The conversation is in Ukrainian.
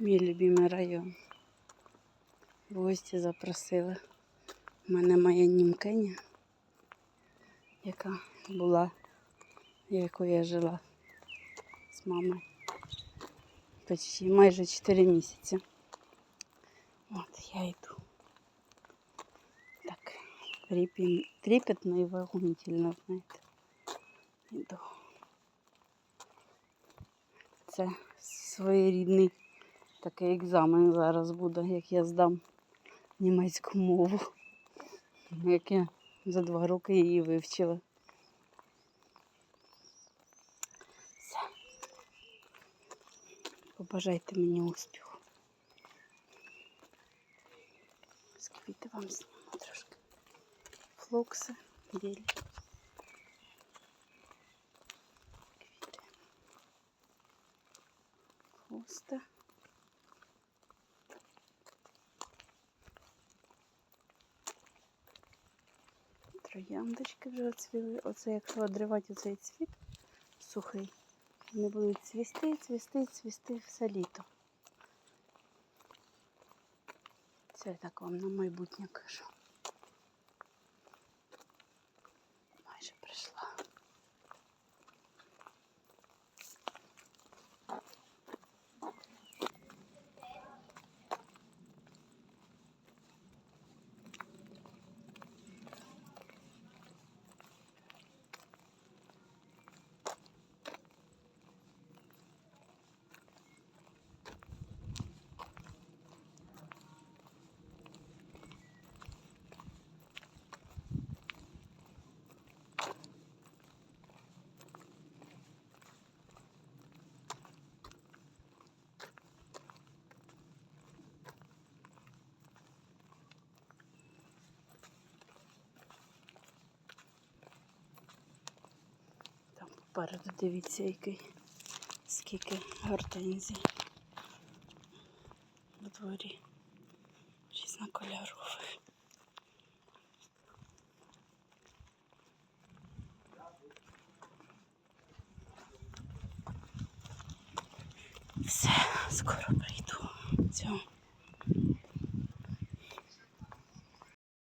Мій любимий район. В гості запросили. У мене моя німкиня, яка була, якою я жила з мамою. Почти майже 4 місяці. От я йду. Так, трепетно і волнительно, знаєте. Йду. Це своєрідний такий екзамен зараз буде, як я здам німецьку мову. Як я за два роки її вивчила. Все. Побажайте мені успіху. З вам зніму трошки. Флокси, білі. Квіти. Хуста. Трояндочки вже оцвіли. Оце якщо одривати оцей цвіт сухий, вони будуть цвісти, цвісти, цвісти все літо. Це так вам на майбутнє кажу. Там дивіться, який скільки гортензій в дворі різнокольорових. Все, скоро прийду. Цього.